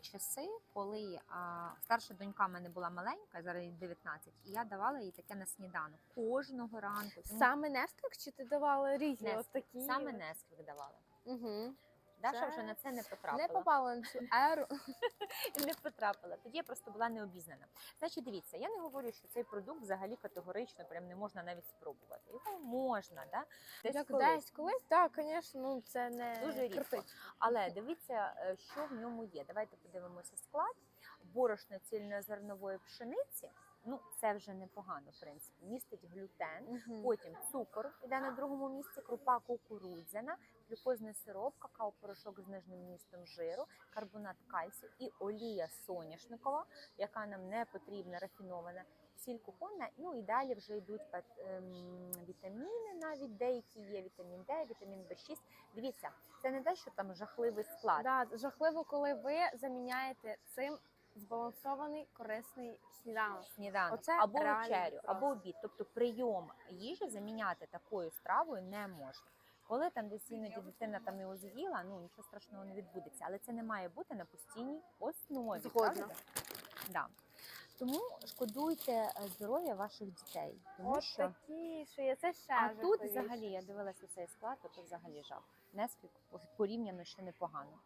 були часи, коли а, старша донька в мене була маленька, зараз їй 19, і я давала їй таке на сніданок кожного ранку. Тому Саме Несквік чи ти давала різні? От такі? саме Несквік давала. Угу. Даша вже на це не Не потрапила. попала на цю еру. не потрапила. Тоді я просто була необізнана. Значить, дивіться, я не говорю, що цей продукт взагалі категорично прям не можна навіть спробувати. Його можна, да? десь Як колись. десь колись, так, звісно, ну це не Дуже рідко. критично. Але дивіться, е, що в ньому є. Давайте подивимося склад. Борошно цільнозернової пшениці. Ну, це вже непогано, в принципі. Містить глютен, Мгм. Потім цукор іде на другому місці, крупа кукурудзяна, глюкозний сироп, какао-порошок з нижнім містом жиру, карбонат кальцію і олія соняшникова, яка нам не потрібна, рафінована, сіль кухонна. Ну і далі вже йдуть ем, вітаміни, навіть деякі є вітамін Д, вітамін Б6. Дивіться, це не те, що там жахливий склад. Да, жахливо, коли ви заміняєте цим збалансований корисний сніданок. Сніданок Оце або вечерю, або обід. Тобто прийом їжі заміняти такою стравою не можна. Коли там десь іноді дитина там його з'їла, ну нічого страшного не відбудеться, але це не має бути на постійній основі. Згодна. правда? Да. Тому шкодуйте е, здоров'я ваших дітей, тому От що такі, що є це ще а тут жахливіше. взагалі я дивилася цей склад, то, то взагалі жах. Несквік порівняно ще непогано.